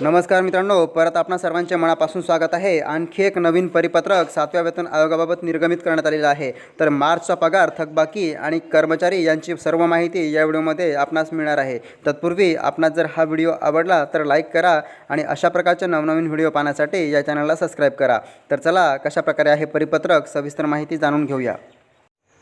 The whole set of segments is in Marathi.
नमस्कार मित्रांनो परत आपणा सर्वांचे मनापासून स्वागत आहे. आणखी एक नवीन परिपत्रक सातव्या वेतन आयोगाबाबत निर्गमित करण्यात आलेलं आहे. तर मार्चचा पगार थकबाकी आणि कर्मचारी यांची सर्व माहिती या व्हिडिओमध्ये आपणास मिळणार आहे. तत्पूर्वी आपणास जर हा व्हिडिओ आवडला तर लाईक करा आणि अशा प्रकारचे नवनवीन व्हिडिओ पाहण्यासाठी या चॅनलला सबस्क्राईब करा. तर चला कशाप्रकारे आहे परिपत्रक सविस्तर माहिती जाणून घेऊया.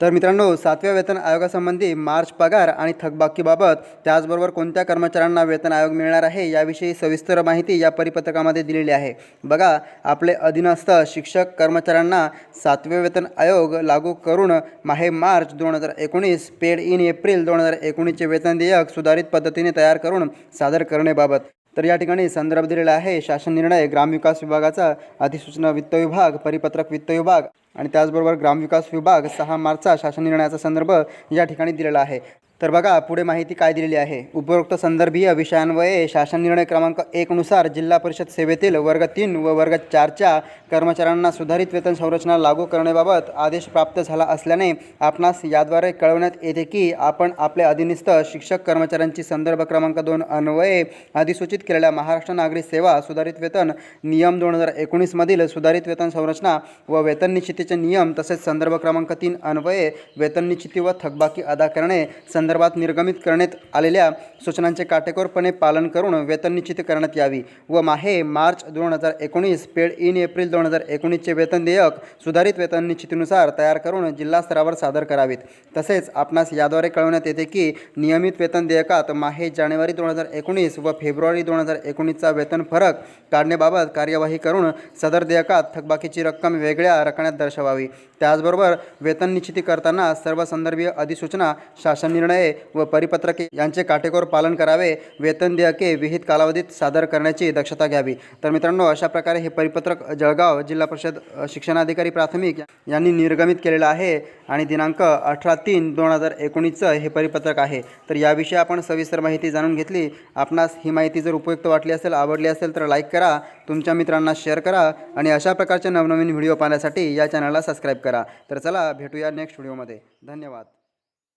तर मित्रांनो सातव्या वेतन आयोगासंबंधी मार्च पगार आणि थकबाकीबाबत त्याचबरोबर कोणत्या कर्मचाऱ्यांना वेतन आयोग मिळणार आहे याविषयी सविस्तर माहिती या परिपत्रकामध्ये दिलेली आहे. बघा आपले अधीनस्थ शिक्षक कर्मचाऱ्यांना सातवे वेतन आयोग लागू करून माहे मार्च दोन हजार एकोणीस पेड इन एप्रिल दोन हजार एकोणीसचे वेतन देयक सुधारित पद्धतीने तयार करून सादर करण्याबाबत तर या ठिकाणी संदर्भ दिलेला आहे. शासन निर्णय ग्रामविकास विभागाचा अधिसूचना वित्त विभाग परिपत्रक वित्त विभाग आणि त्याचबरोबर ग्रामविकास विभाग सहा मार्चचा शासन निर्णयाचा संदर्भ या ठिकाणी दिलेला आहे. तर बघा पुढे माहिती काय दिलेली आहे. उपरोक्त संदर्भीय विषयांवये शासन निर्णय क्रमांक एकनुसार जिल्हा परिषद सेवेतील वर्ग तीन व वर्ग चारच्या कर्मचाऱ्यांना सुधारित वेतन संरचना लागू करण्याबाबत आदेश प्राप्त झाला असल्याने आपणास याद्वारे कळवण्यात येते की आपण आपले अधिनिस्त शिक्षक कर्मचाऱ्यांची संदर्भ क्रमांक दोन अन्वये अधिसूचित केलेल्या महाराष्ट्र नागरी सेवा सुधारित वेतन नियम दोन हजार एकोणीसमधील सुधारित वेतन संरचना व वेतन निश्चितीचे नियम तसेच संदर्भ क्रमांक तीन अन्वये वेतन निश्चिती व थकबाकी अदा करणे संदर्भात निर्गमित करण्यात आलेल्या सूचनांचे काटेकोरपणे पालन करून वेतन निश्चिती करण्यात यावी व माहे मार्च दोन हजार एकोणीस पेड इन एप्रिल दोन हजार एकोणीसचे वेतन देयक सुधारित वेतन निश्चितीनुसार तयार करून जिल्हा स्तरावर सादर करावीत. तसेच आपणास याद्वारे कळवण्यात येते की नियमित वेतन देयकात माहे जानेवारी दोन हजार एकोणीस व फेब्रुवारी दोन हजार एकोणीसचा वेतन फरक काढण्याबाबत कार्यवाही करून सदर देयकात थकबाकीची रक्कम वेगळ्या रकण्यात दर्शवावी. त्याचबरोबर वेतन निश्चिती करताना सर्व संदर्भीय अधिसूचना शासन निर्णय व परिपत्रके यांचे काटेकोर पालन करावे वेतन देयके विहित कालावधीत सादर करण्याची दक्षता घ्यावी. तर मित्रांनो अशा प्रकारे हे परिपत्रक जळगाव जिल्हा परिषद शिक्षणाधिकारी प्राथमिक यांनी निर्गमित केलेलं आहे आणि दिनांक अठरा तीन दोन हजार एकोणीसचं हे परिपत्रक आहे. तर याविषयी आपण सविस्तर माहिती जाणून घेतली. आपणास ही माहिती जर उपयुक्त वाटली असेल आवडली असेल तर लाईक करा तुमच्या मित्रांना शेअर करा आणि अशा प्रकारचे नवनवीन व्हिडिओ पाहण्यासाठी या चॅनलला सबस्क्राईब करा. तर चला भेटूया नेक्स्ट व्हिडिओमध्ये. धन्यवाद.